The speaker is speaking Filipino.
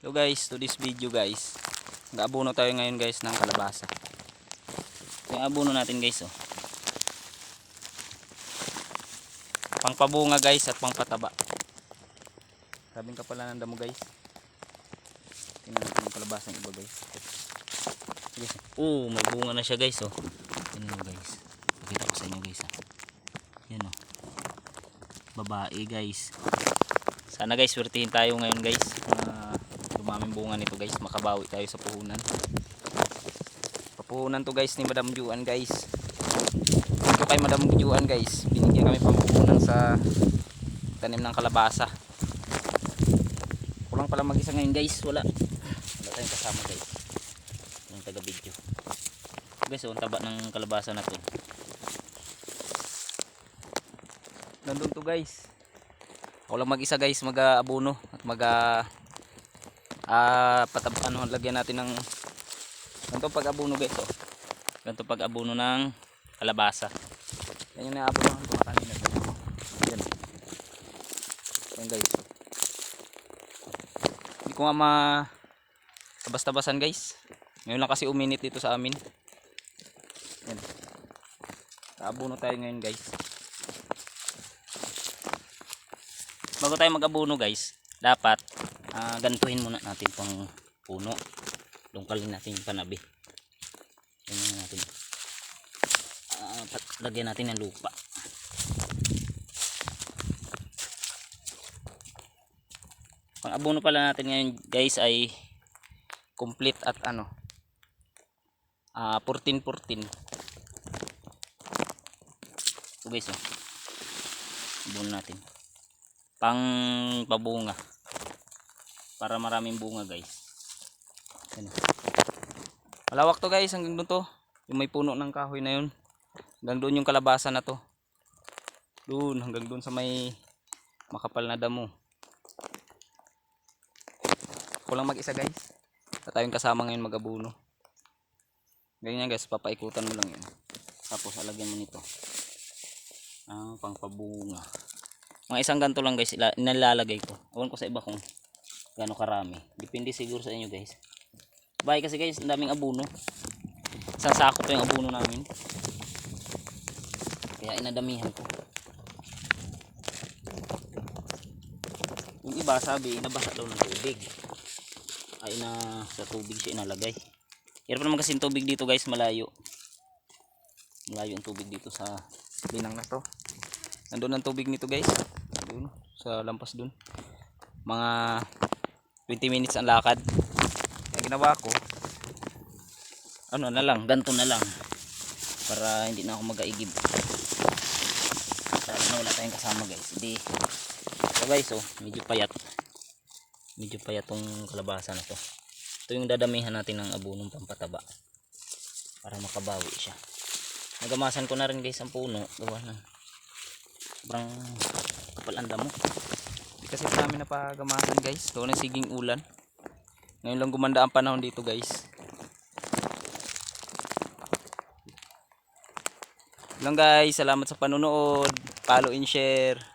Hello guys, to this video guys. Nag-abono tayo ngayon guys ng kalabasa. Ito yung natin guys oh. Pangpabunga guys at pangpataba. Sabing ka pala ng damo guys. Tingnan natin yung kalabasa ng iba guys. Guys, oh, may bunga na siya guys oh. Tingnan nyo guys. Pakita ko sa inyo guys ah. Yan oh. Babae guys. Sana guys, swertihin tayo ngayon guys. Uh, dumaming bunga nito guys. Makabawi tayo sa puhunan. Papuhunan to guys ni Madam Juan guys. Ito kay Madam Juan guys. Binigyan kami pampuhunan sa tanim ng kalabasa. Kulang pala mag-isa ngayon guys. Wala. Wala tayong kasama guys. Yung taga video. Guys, oh, taba ng kalabasa na to. Nandun to guys. Ako lang mag-isa guys mag-abono at mag ah patab ano lagyan natin ng ganito pag-abono guys oh. Ganito pag-abono ng kalabasa. Yan yung naabonohan ko na kanina. Yan. Yan guys. Hindi ko nga ma tabas-tabasan guys. Ngayon lang kasi uminit dito sa amin. Yan. Kaabono tayo ngayon guys. bago tayo mag-abono guys dapat ah, gantuhin muna natin pang puno. Lungkalin natin yung panabi ganyan natin. Pat- lagyan natin ng lupa. Pang abono pala natin ngayon guys ay complete at ano ah 14 14 ito guys oh. Abono natin. Pang pabunga para maraming bunga guys. Yan. malawak to guys. Hanggang doon to. Yung may puno ng kahoy na yun. Hanggang doon yung kalabasa na to. Doon hanggang doon sa may makapal na damo. Kulang mag isa guys. Sa tayong kasama ngayon mag-abuno. Ganyan guys. Papaikutan mo lang yun. Tapos alagyan mo nito. Ang pangpabunga. Mga isang ganto lang guys. Ila- nilalagay ko. Awan ko sa iba kung gaano karami. Depende siguro sa inyo guys. Bahay kasi guys ang daming abuno isang sako pa yung abuno namin. Kaya inadamihan ko. Yung iba sabi nabasa daw ng tubig. Ay na sa tubig siya inalagay. Hirap naman kasi tubig dito guys malayo. Malayo ang tubig dito sa binang na to. Nandun ang tubig nito guys. Doon sa lampas doon mga 20 minutes ang lakad. Kaya ginawa ko ano na lang ganto na lang. Para hindi na ako mag-aigib. Lalo na wala tayong kasama guys. Hindi so guys oh medyo payat. Medyo payat tong kalabasa na to. Ito yung dadamihan natin ng abunong pampataba. Para makabawi siya. Nagamasan ko na rin guys ang puno. Gawa ng sobrang kapal ang damo Di kasi namin napagamasan guys. Doon ang siging ulan. Ngayon lang gumanda ang panahon dito guys. Lang guys. Salamat sa panonood. Follow and share